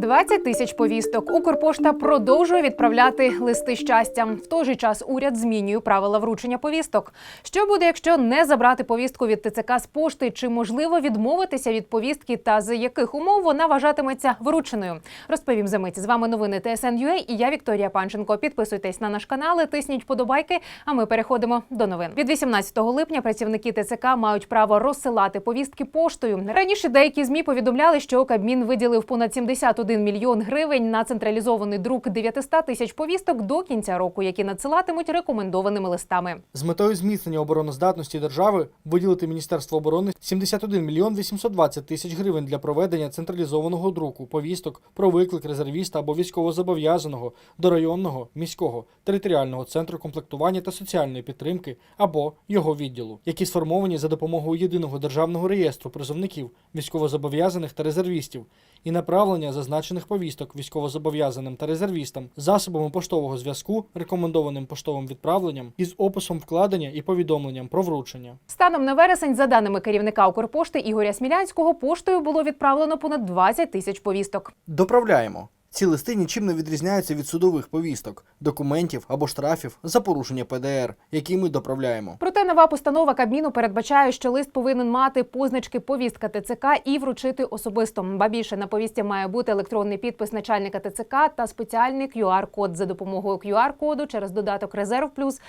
20 тисяч повісток. Укрпошта продовжує відправляти листи щастя. В той же час уряд змінює правила вручення повісток. Що буде, якщо не забрати повістку від ТЦК з пошти? Чи можливо відмовитися від повістки та за яких умов вона вважатиметься врученою? Розповім за мить. З вами новини ТСН.UA і я Вікторія Панченко. Підписуйтесь на наш канал, тисніть вподобайки. А ми переходимо до новин. Від 18 липня працівники ТЦК мають право розсилати повістки поштою. Раніше деякі змі повідомляли, що Кабмін виділив понад 71 мільйон гривень на централізований друк 900 тисяч повісток до кінця року, які надсилатимуть рекомендованими листами. З метою зміцнення обороноздатності держави виділити Міністерство оборони 71 мільйон 820 тисяч гривень для проведення централізованого друку повісток про виклик резервіста або військовозобов'язаного до районного, міського, територіального центру комплектування та соціальної підтримки або його відділу, які сформовані за допомогою єдиного державного реєстру призовників, військовозобов'язаних та резервістів, і направлення зазначених повісток військовозобов'язаним та резервістам засобами поштового зв'язку, рекомендованим поштовим відправленням із описом вкладення і повідомленням про вручення. Станом на вересень, за даними керівника Укрпошти Ігоря Смілянського, поштою було відправлено понад 20 тисяч повісток. Доправляємо. Ці листи нічим не відрізняються від судових повісток, документів або штрафів за порушення ПДР, які ми доправляємо. Проте нова постанова Кабміну передбачає, що лист повинен мати позначки повістка ТЦК і вручити особисто. Ба більше на повісті має бути електронний підпис начальника ТЦК та спеціальний QR-код. За допомогою QR-коду через додаток Резерв Плюс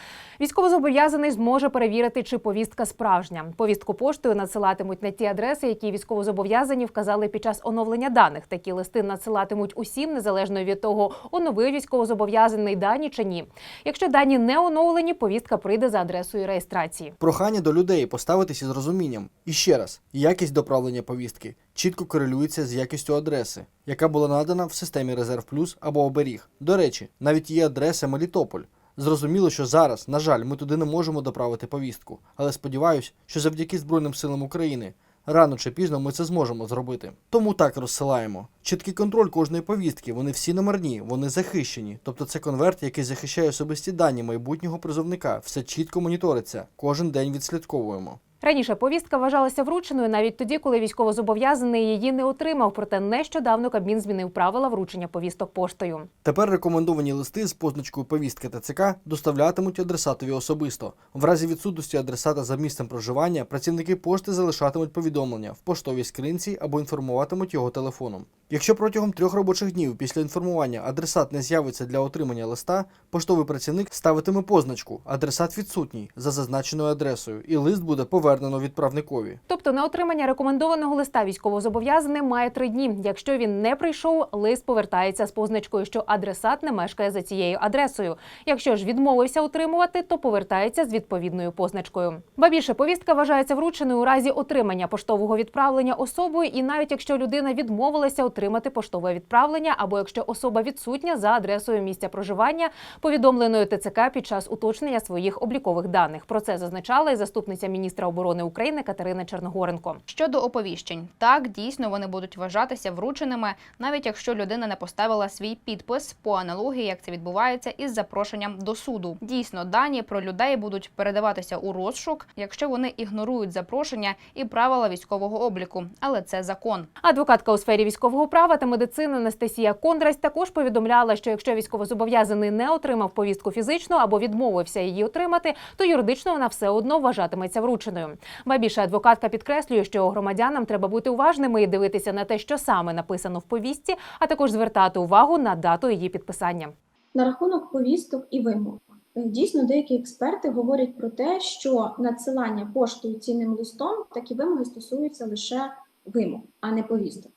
військовозобов'язаний зможе перевірити, чи повістка справжня. Повістку поштою надсилатимуть на ті адреси, які військовозобов'язані вказали під час оновлення даних. Такі листи надсилатимуть усім, незалежно від того, оновив військовозобов'язаний дані чи ні. Якщо дані не оновлені, повістка прийде за адресою реєстрації. Прохання до людей поставитися з розумінням. І ще раз, якість доправлення повістки чітко корелюється з якістю адреси, яка була надана в системі Резерв Плюс або оберіг. До речі, навіть є адреса Мелітополь. Зрозуміло, що зараз, на жаль, ми туди не можемо доправити повістку, але сподіваюся, що завдяки Збройним силам України рано чи пізно ми це зможемо зробити. Тому так розсилаємо. Чіткий контроль кожної повістки, вони всі номерні, вони захищені. Тобто це конверт, який захищає особисті дані майбутнього призовника. Все чітко моніториться, кожен день відслідковуємо. Раніше повістка вважалася врученою навіть тоді, коли військовозобов'язаний її не отримав. Проте нещодавно Кабмін змінив правила вручення повісток поштою. Тепер рекомендовані листи з позначкою повістки ТЦК доставлятимуть адресатові особисто. В разі відсутності адресата за місцем проживання працівники пошти залишатимуть повідомлення в поштовій скринці або інформуватимуть його телефоном. Якщо протягом трьох робочих днів після інформування адресат не з'явиться для отримання листа, поштовий працівник ставитиме позначку Адресат відсутній за зазначеною адресою, і лист буде повернено відправникові. Тобто на отримання рекомендованого листа військовозобов'язаний має три дні. Якщо він не прийшов, лист повертається з позначкою, що адресат не мешкає за цією адресою. Якщо ж відмовився отримувати, то повертається з відповідною позначкою. Ба більше повістка вважається врученою у разі отримання поштового відправлення особою, і навіть якщо людина відмовилася отримати поштове відправлення, або якщо особа відсутня за адресою місця проживання, повідомленою ТЦК під час уточнення своїх облікових даних. Про це зазначала і заступниця міністра оборони України Катерина Черногоренко. Щодо оповіщень, так дійсно вони будуть вважатися врученими, навіть якщо людина не поставила свій підпис по аналогії, як це відбувається із запрошенням до суду. Дійсно, дані про людей будуть передаватися у розшук, якщо вони ігнорують запрошення і правила військового обліку, але це закон. Адвокатка у сфері військового права та медицини Анастасія Кондрась також повідомляла, що якщо військовозобов'язаний не отримав повістку фізично або відмовився її отримати, то юридично вона все одно вважатиметься врученою. Ба більше адвокатка підкреслює, що громадянам треба бути уважними і дивитися на те, що саме написано в повістці, а також звертати увагу на дату її підписання. На рахунок повісток і вимог. Е, Дійсно, деякі експерти говорять про те, що надсилання поштою цінним листом такі вимоги стосуються лише вимог, а не повісток.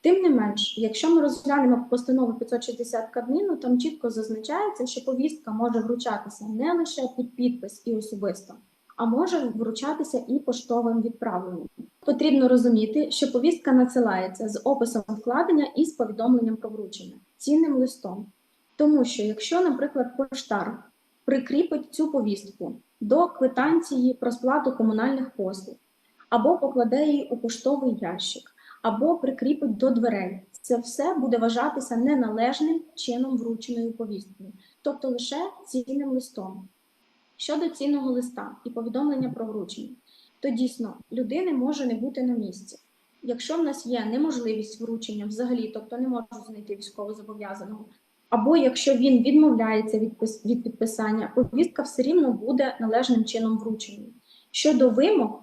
Тим не менш, якщо ми розглянемо постанову 560 Кабміну, там чітко зазначається, що повістка може вручатися не лише під підпис і особисто, а може вручатися і поштовим відправленням. Потрібно розуміти, що повістка надсилається з описом вкладення і з повідомленням про вручення цінним листом. Тому що, якщо, наприклад, поштар прикріпить цю повістку до квитанції про сплату комунальних послуг, або покладе її у поштовий ящик, або прикріпить до дверей, це все буде вважатися неналежним чином врученою повісткою, тобто лише цінним листом. Щодо цінного листа і повідомлення про вручення, то дійсно людини може не бути на місці. Якщо в нас є неможливість вручення взагалі, тобто не можу знайти військовозобов'язаного, або якщо він відмовляється від, пис- від підписання, повістка все рівно буде належним чином вручена. Щодо вимог,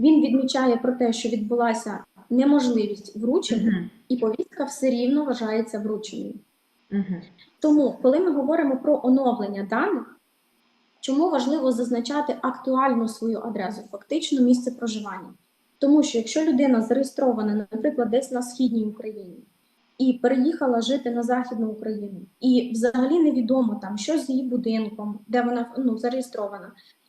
Він відмічає про те, що відбулася неможливість вручення, Мгм. і повістка все рівно вважається врученою. Мгм. Тому, коли ми говоримо про оновлення даних, чому важливо зазначати актуальну свою адресу, фактично місце проживання? Тому що якщо людина зареєстрована, наприклад, десь на східній Україні і переїхала жити на західну Україну, і взагалі невідомо там, що з її будинком, де вона ну, зареєстрована,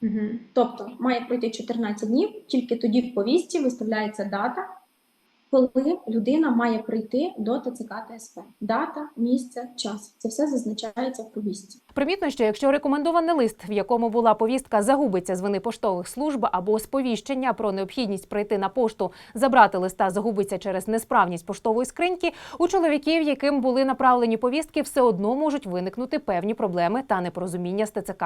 Мгм. Тобто має пройти 14 днів, тільки тоді в повістці виставляється дата, коли людина має прийти до ТЦК ТСП. Дата, місце, час. Це все зазначається в повістці. Примітно, що якщо рекомендований лист, в якому була повістка, загубиться з вини поштових служб або сповіщення про необхідність прийти на пошту, забрати листа загубиться через несправність поштової скриньки, у чоловіків, яким були направлені повістки, все одно можуть виникнути певні проблеми та непорозуміння з ТЦК.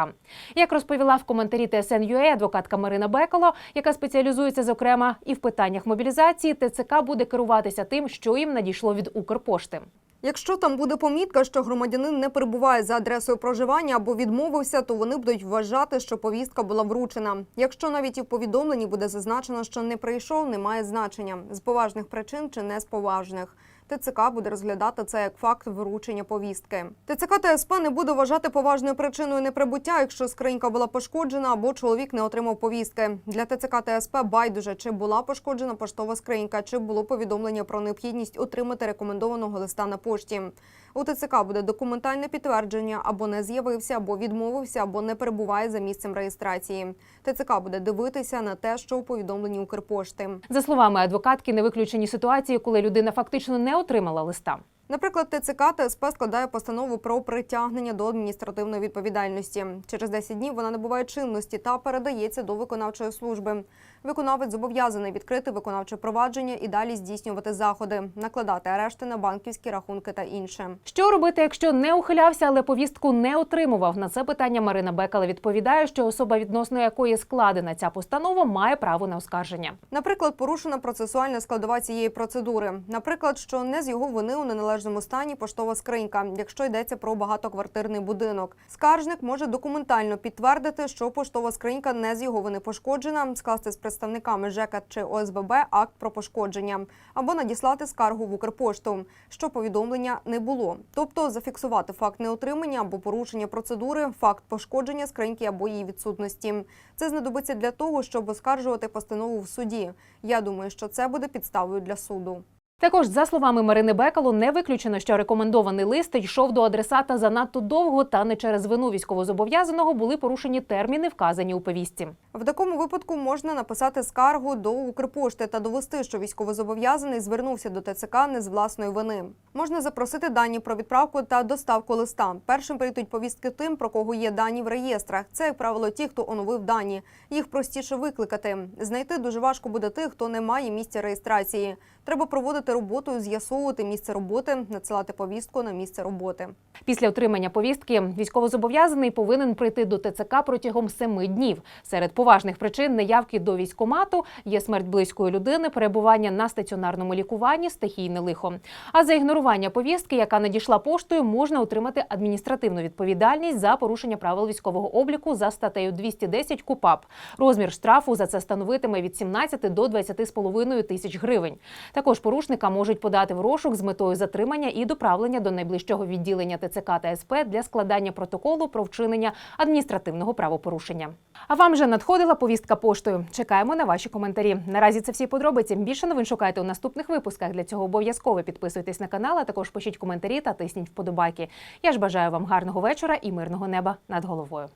Як розповіла в коментарі ТСН.UA адвокатка Марина Бекало, яка спеціалізується зокрема і в питаннях мобілізації, ТЦК буде керуватися тим, що їм надійшло від Укрпошти. Якщо там буде помітка, що громадянин не перебуває за адресою проживання або відмовився, то вони будуть вважати, що повістка була вручена. Якщо навіть і в повідомленні буде зазначено, що не прийшов, немає значення з поважних причин чи не з поважних. ТЦК буде розглядати це як факт вручення повістки. ТЦК ТСП не буде вважати поважною причиною неприбуття, якщо скринька була пошкоджена або чоловік не отримав повістки. Для ТЦК ТСП байдуже, чи була пошкоджена поштова скринька, чи було повідомлення про необхідність отримати рекомендованого листа на пошті. У ТЦК буде документальне підтвердження або не з'явився, або відмовився, або не перебуває за місцем реєстрації. ТЦК буде дивитися на те, що у повідомленні Укрпошти. За словами адвокатки, не виключені ситуації, коли людина фактично не отримала листа. Наприклад, ТЦК ТСП складає постанову про притягнення до адміністративної відповідальності. Через 10 днів вона набуває чинності та передається до виконавчої служби. Виконавець зобов'язаний відкрити виконавче провадження і далі здійснювати заходи, накладати арешти на банківські рахунки та інше. Що робити, якщо не ухилявся, але повістку не отримував? На це питання Марина Бекала відповідає, що особа, відносно якої складена ця постанова, має право на оскарження. Наприклад, порушена процесуальна складова цієї процедури. Наприклад, що не з його вини у неналежному стані поштова скринька, якщо йдеться про багатоквартирний будинок. Скаржник може документально підтвердити, що поштова скринька не з його вини пошкоджена, скласти з представниками ЖЕКа чи ОСББ акт про пошкодження або надіслати скаргу в Укрпошту, що повідомлення не було. Тобто зафіксувати факт неотримання або порушення процедури, факт пошкодження скриньки або її відсутності. Це знадобиться для того, щоб оскаржувати постанову в суді. Я думаю, що це буде підставою для суду. Також, за словами Марини Бекало, не виключено, що рекомендований лист йшов до адресата занадто довго та не через вину військовозобов'язаного були порушені терміни, вказані у повістці. В такому випадку можна написати скаргу до Укрпошти та довести, що військовозобов'язаний звернувся до ТЦК не з власної вини. Можна запросити дані про відправку та доставку листа. Першим прийдуть повістки тим, про кого є дані в реєстрах. Це, як правило, ті, хто оновив дані. Їх простіше викликати. Знайти дуже важко буде тих, хто не має місця реєстрації. Треба проводити приходити роботою, з'ясовувати місце роботи, надсилати повістку на місце роботи. Після отримання повістки військовозобов'язаний повинен прийти до ТЦК протягом семи днів. Серед поважних причин неявки до військкомату є смерть близької людини, перебування на стаціонарному лікуванні, стихійне лихо. А за ігнорування повістки, яка надійшла поштою, можна отримати адміністративну відповідальність за порушення правил військового обліку за статтею 210 КУПАП. Розмір штрафу за це становитиме від 17 до 20,5 тисяч гривень. Також порушника можуть подати в розшук з метою затримання і доправлення до найближчого відділення ТЦК та СП для складання протоколу про вчинення адміністративного правопорушення. А вам вже надходила повістка поштою. Чекаємо на ваші коментарі. Наразі це всі подробиці. Більше новин шукайте у наступних випусках. Для цього обов'язково підписуйтесь на канал, а також пишіть коментарі та тисніть вподобайки. Я ж бажаю вам гарного вечора і мирного неба над головою.